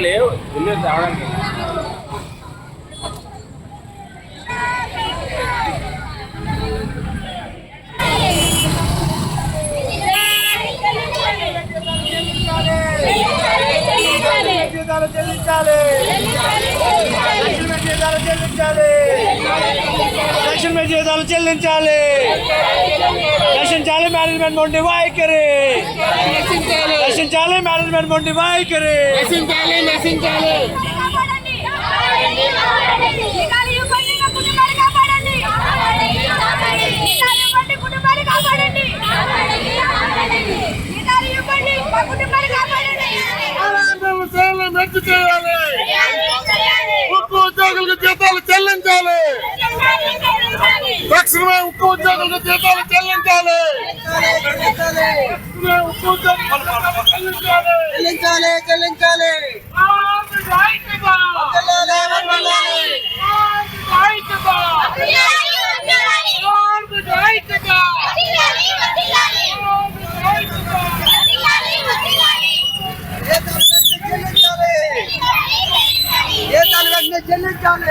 లేవు రావడానికి చెల్లించాలి లక్ష్మీ జీతాలు చెల్లించాలి. రక్షించాలి మేనేజ్మెంట్ మొండి వైఖరి రక్షించాలి. మేనేజ్మెంట్ మొండి వైఖరి ఉద్యోగులకు జీతాలు చెల్లించాలి తక్షణమే ఉక్కు ఉద్యోగులకు జీతాలు చెల్లించాలి చెల్లించాలి చెల్లించాలి ఆంధ్ర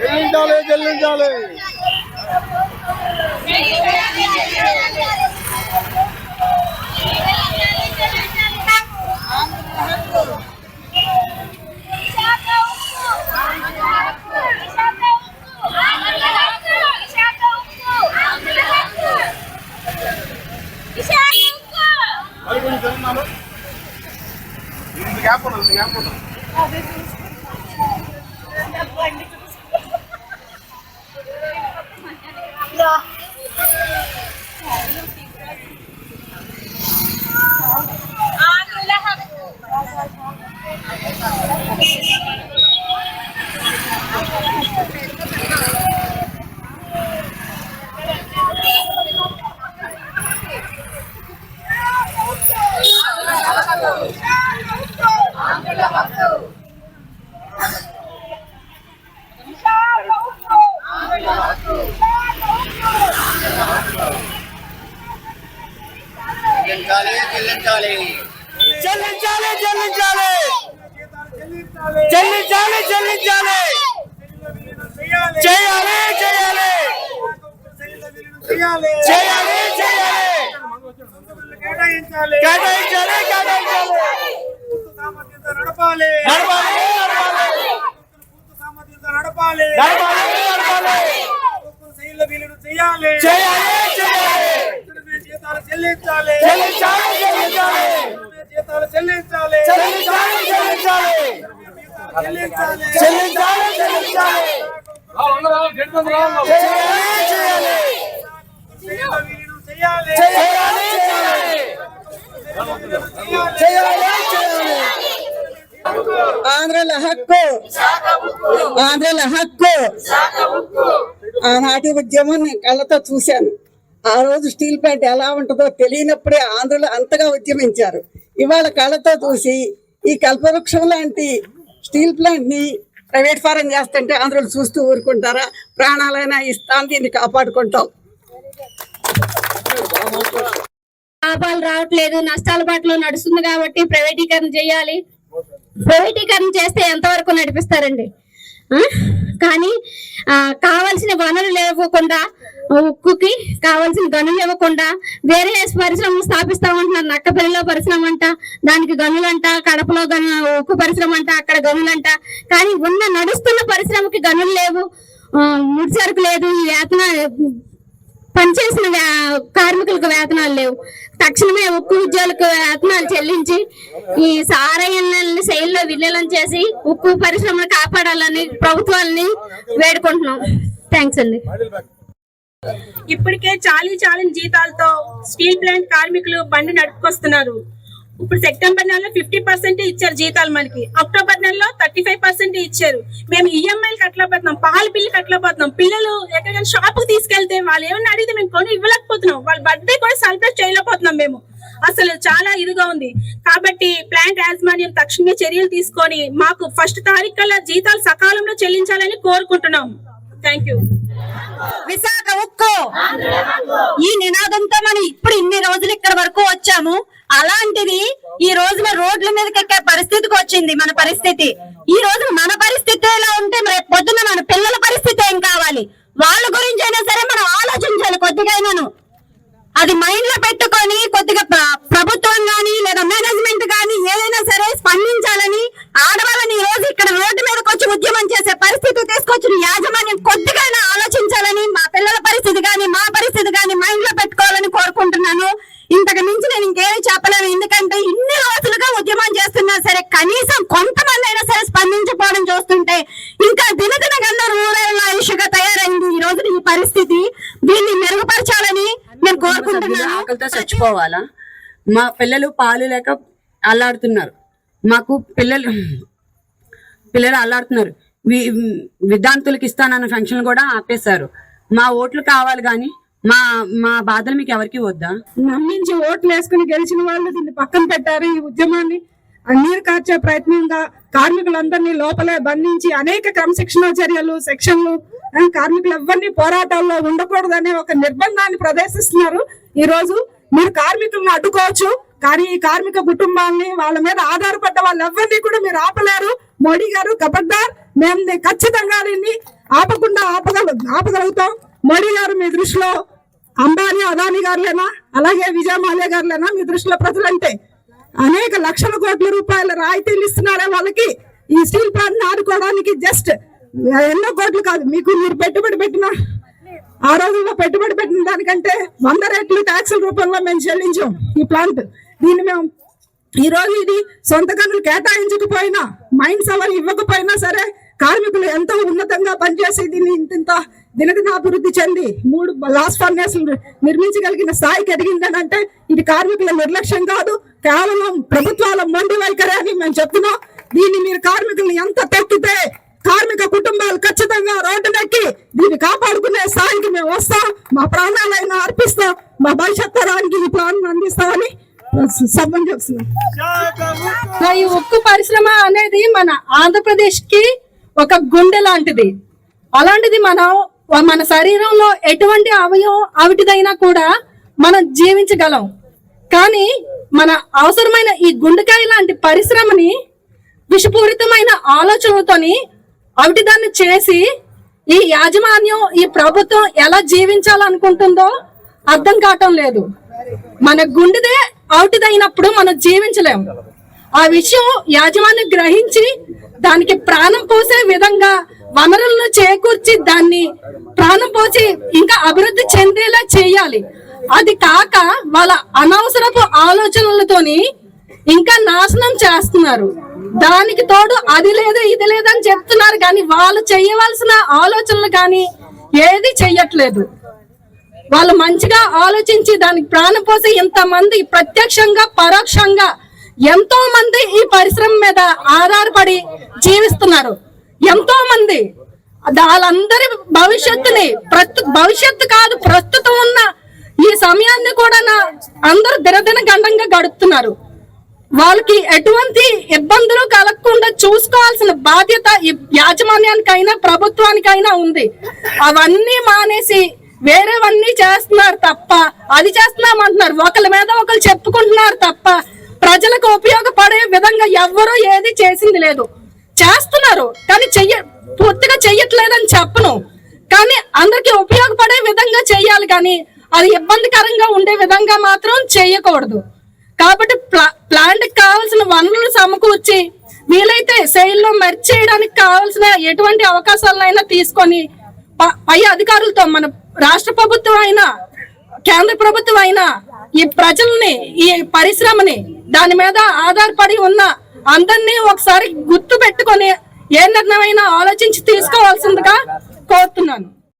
చెల్లించాలి చెల్లించాలి ఇది గ్యాప్ ఉన్నది గ్యాప్ ఉన్నది చెల్లించాలి చెల్లించాలి చెల్లించాలి చెల్లించాలి చేయాలి చేయాలి చేయాలి చేయాలి చేయాలి కేటాయించాలి. కేటాయించాలి కేటాయించాలి. సామర్థ్యంతో నడపాలి. నడపాలి సామర్థ్యంతో నడపాలి. నడపాలి నడపాలి. శైల వీలును చేయాలి. చేయాలి చేయాలి. జీతాలు చెల్లించాలి. చెల్లించాలి చెల్లించాలి. జీతాలు చెల్లించాలి. చెల్లించాలి చెల్లించాలి. చెల్లించాలి. చెల్లించాలి చెల్లించాలి. చేయాలి చేయాలి. చేయాలి. చేయాలి. చేయాలి. హక్కు. ఆంధ్రుల హక్కు. ఆనాటి ఉద్యమం నేను కళ్ళతో చూశాను. ఆ రోజు స్టీల్ ప్లాంట్ ఎలా ఉంటుందో తెలియనప్పుడే ఆంధ్రులు అంతగా ఉద్యమించారు. ఇవాళ కళ్ళతో చూసి ఈ కల్పవృక్షం లాంటి స్టీల్ ప్లాంట్ని ప్రైవేట్ ఫారం చేస్తుంటే ఆంధ్రులు చూస్తూ ఊరుకుంటారా? ప్రాణాలైనా ఇస్తాం దీన్ని కాపాడుకుంటాం. లాభాలు రావట్లేదు నష్టాల బాటలో నడుస్తుంది కాబట్టి ప్రైవేటీకరణ చేయాలి. ప్రైవేటీకరణ చేస్తే ఎంతవరకు నడిపిస్తారండి? కానీ కావలసిన కావాల్సిన వనరులు ఇవ్వకుండా ఉక్కుకి కావాల్సిన గనులు ఇవ్వకుండా వేరే పరిశ్రమలు స్థాపిస్తామంటున్నారు. నక్కపల్లిలో పరిశ్రమ అంట దానికి గనులంట కడపలో గను ఉక్కు పరిశ్రమ అంట అక్కడ గనులంట. కానీ ఉన్న నడుస్తున్న పరిశ్రమకి గనులు లేవు. ముడిసరుకు ముడి సరుకు లేదు ఈ వేతన పనిచేసిన కార్మికులకు వేతనాలు లేవు. తక్షణమే ఉక్కు ఉద్యోగులకు వేతనాలు చెల్లించి ఈ సారయ్యని శైలిలో విలీనం చేసి ఉక్కు పరిశ్రమను కాపాడాలని ప్రభుత్వాలని వేడుకుంటున్నాం. థ్యాంక్స్ అండి. ఇప్పటికే చాలీ చాలని జీతాలతో స్టీల్ ప్లాంట్ కార్మికులు బండి నడుపుకొస్తున్నారు. ఇప్పుడు సెప్టెంబర్ నెలలో ఫిఫ్టీ పర్సెంట్ ఇచ్చారు జీతాలు మనకి. అక్టోబర్ నెలలో థర్టీ ఫైవ్ పర్సెంట్ ఇచ్చారు. మేము ఈఎంఐలు కట్టలేకపోతున్నాం పాల బిల్లు కట్టలేకపోతున్నాం. పిల్లలు ఎక్కడికైనా షాప్కు తీసుకెళ్తే వాళ్ళు ఏమన్నా అడిగితే మేము కొని ఇవ్వలేకపోతున్నాం. వాళ్ళ బర్త్డే కూడా సెలబ్రేట్ చేయలేకపోతున్నాం మేము. అసలు చాలా ఇదిగా ఉంది. కాబట్టి ప్లాంట్ యాజమాన్యం తక్షణమే చర్యలు తీసుకొని మాకు ఫస్ట్ తారీఖు కల్లా జీతాలు సకాలంలో చెల్లించాలని కోరుకుంటున్నాం. థ్యాంక్ యూ విశాఖ ఉక్కు. ఈ నినాదంతో మనం ఇప్పుడు ఇన్ని రోజులు ఇక్కడ వరకు వచ్చాము. అలాంటిది ఈ రోజు మన రోడ్ల మీదకి ఎక్కే పరిస్థితికి వచ్చింది మన పరిస్థితి. ఈ రోజు మన పరిస్థితి ఎలా ఉంటే రేపు పొద్దున మన పిల్లల పరిస్థితి ఏం కావాలి? వాళ్ళ గురించి అయినా సరే మనం ఆలోచించాలి కొద్దిగా అది మైండ్లో పెట్టుకొని కొద్దిగా ప్రభుత్వం గాని లేదా మేనేజ్మెంట్ గాని ఏదైనా సరే స్పందించాలని ఆడవాళ్ళని ఈ రోజు ఇక్కడ రోడ్డు మీదకి వచ్చి ఉద్యమం చేసే పరిస్థితి తీసుకొచ్చిన యాజమాన్యం కొద్దిగా ఆలోచించాలని మా పిల్లల పరిస్థితి గాని మా పరిస్థితి గాని మైండ్లో పెట్టుకోవాలని కోరుకుంటున్నాను ఇంతకు మించి నేను ఇంకేమీ చెప్పలేను ఎందుకంటే ఇన్ని రోజులుగా ఉద్యమం చేస్తున్నా సరే కనీసం కొంతమంది అయినా సరే స్పందించకపోవడం చూస్తుంటే ఇంకా దినదిన గంట రూరల్ ఆయుష్గా తయారైంది ఈ రోజు ఈ పరిస్థితి దీన్ని మెరుగుపరచాలని నేను కోరుకుంటున్నాను. ఆకలితో చచ్చిపోవాలా? మా పిల్లలు పాలు లేక అల్లాడుతున్నారు. మాకు పిల్లలు పిల్లలు అల్లాడుతున్నారు. వి- విద్యార్థులకు ఇస్తానన్న ఫంక్షన్ కూడా ఆపేశారు. మా ఓట్లు కావాలి కానీ మా మా బాధలు మీకు ఎవరికి వద్దా? నమ్మించి ఓట్లు వేసుకుని గెలిచిన వాళ్ళు దీన్ని పక్కన పెట్టారు ఈ ఉద్యమాన్ని. నీరు కార్చే ప్రయత్నంగా కార్మికులందరినీ లోపలే బంధించి అనేక క్రమశిక్షణ చర్యలు సెక్షన్లు కార్మికులు ఎవరిని పోరాటాల్లో ఉండకూడదనే ఒక నిర్బంధాన్ని ప్రదర్శిస్తున్నారు. ఈ రోజు మీరు కార్మికులను అడ్డుకోవచ్చు కానీ ఈ కార్మిక కుటుంబాన్ని వాళ్ళ మీద ఆధారపడ్డ వాళ్ళు ఎవరిని కూడా మీరు ఆపలేరు. మోడీ గారు కబడ్దార్ మేము ఖచ్చితంగా దీన్ని ఆపకుండా ఆపగల ఆపగలుగుతాం. మోడీ గారు మీ దృష్టిలో అంబానీ అదానీ గారులేనా? అలాగే విజయ మాల్యా గారులేనా మీ దృష్టిలో ప్రజలంటే? అనేక లక్షల కోట్ల రూపాయల రాయితీలు ఇస్తున్నారే వాళ్ళకి. ఈ స్టీల్ ప్లాంట్ ఆడుకోవడానికి జస్ట్ ఎన్నో కోట్లు కాదు మీకు మీరు పెట్టుబడి పెట్టిన ఆ రోజుల్లో పెట్టుబడి పెట్టిన దానికంటే వంద రేట్లు ట్యాక్సుల రూపంలో మేము చెల్లించాం ఈ ప్లాంట్. దీన్ని మేము ఈ రోజు ఇది సొంత గనులు కేటాయించకపోయినా మైండ్ అవర్ ఇవ్వకపోయినా సరే కార్మికులు ఎంతో ఉన్నతంగా పనిచేసి దీన్ని ఇంత ఇంత దినదిన అభివృద్ధి చెంది మూడు లాస్ట్ ఫర్నేస్ నిర్మించగలిగిన స్థాయికి ఎదిగిందని అంటే ఇది కార్మికుల నిర్లక్ష్యం కాదు. కేవలం ప్రభుత్వాల మొండి వైఖరి అని మేము చెప్తున్నాం. దీన్ని మీరు కార్మికుల్ని ఎంత తొక్కితే కార్మిక కుటుంబాలు ఖచ్చితంగా రోడ్డునెక్కి దీన్ని కాపాడుకునే స్థాయికి మేము వస్తాం. మా ప్రాణాలైనా అర్పిస్తాం. మా భవిష్యత్ తరానికి ఈ ప్లాన్ అందిస్తామని ఈ ఉక్కు పరిశ్రమ అనేది మన ఆంధ్రప్రదేశ్కి ఒక గుండె లాంటిది. అలాంటిది మనం మన శరీరంలో ఎటువంటి అవయవం అవిటిదైనా కూడా మనం జీవించగలం. కానీ మన అవసరమైన ఈ గుండెకాయ లాంటి పరిశ్రమని విషపూరితమైన ఆలోచనలతోని అవిటి దాన్ని చేసి ఈ యాజమాన్యం ఈ ప్రభుత్వం ఎలా జీవించాలనుకుంటుందో అర్థం కావటం లేదు. మన గుండెదే అవుటిదైనప్పుడు మనం జీవించలేం. ఆ విషయం యాజమాన్యం గ్రహించి దానికి ప్రాణం పోసే విధంగా వనరులను చేకూర్చి దాన్ని ప్రాణం పోసి ఇంకా అభివృద్ధి చెందేలా చేయాలి. అది కాక వాళ్ళ అనవసరపు ఆలోచనలతోని ఇంకా నాశనం చేస్తున్నారు. దానికి తోడు అది లేదు ఇది లేదని చెప్తున్నారు కానీ వాళ్ళు చేయవలసిన ఆలోచనలు కానీ ఏది చెయ్యట్లేదు. వాళ్ళు మంచిగా ఆలోచించి దానికి ప్రాణం పోసి ఇంతమంది ప్రత్యక్షంగా పరోక్షంగా ఎంతో మంది ఈ పరిశ్రమ మీద ఆధారపడి జీవిస్తున్నారు. ఎంతో మంది వాళ్ళందరి భవిష్యత్తుని ప్రస్తు భవిష్యత్తు కాదు ప్రస్తుతం ఉన్న ఈ సమయాన్ని కూడా అందరూ దినదిన గండంగా గడుపుతున్నారు. వాళ్ళకి ఎటువంటి ఇబ్బందులు కలగకుండా చూసుకోవాల్సిన బాధ్యత ఈ యాజమాన్యానికైనా ప్రభుత్వానికైనా ఉంది. అవన్నీ మానేసి వేరేవన్నీ చేస్తున్నారు తప్ప అది చేస్తున్నామంటున్నారు. ఒకరి మీద ఒకరు చెప్పుకుంటున్నారు తప్ప ప్రజలకు ఉపయోగపడే విధంగా ఎవ్వరూ ఏది చేసింది లేదు. చేస్తున్నారు. కానీ చెయ్య పూర్తిగా చెయ్యట్లేదని చెప్పను. కానీ అందరికి ఉపయోగపడే విధంగా చేయాలి కానీ అది ఇబ్బందికరంగా ఉండే విధంగా మాత్రం చేయకూడదు కాబట్టి ప్లా ప్లాంట్కి కావాల్సిన వనరులు సమకూర్చి వీలైతే శైలిలో మెర్చ్ చేయడానికి కావాల్సిన ఎటువంటి అవకాశాలైనా తీసుకొని ప- పై అధికారులతో మన రాష్ట్ర ప్రభుత్వం అయినా కేంద్ర ప్రభుత్వం అయినా ఈ ప్రజల్ని ఈ పరిశ్రమని దాని మీద ఆధారపడి ఉన్న అందరినీ ఒకసారి గుర్తు పెట్టుకొని ఏ నిర్ణయమైనా ఆలోచించి తీసుకోవాల్సిందిగా కోరుతున్నాను.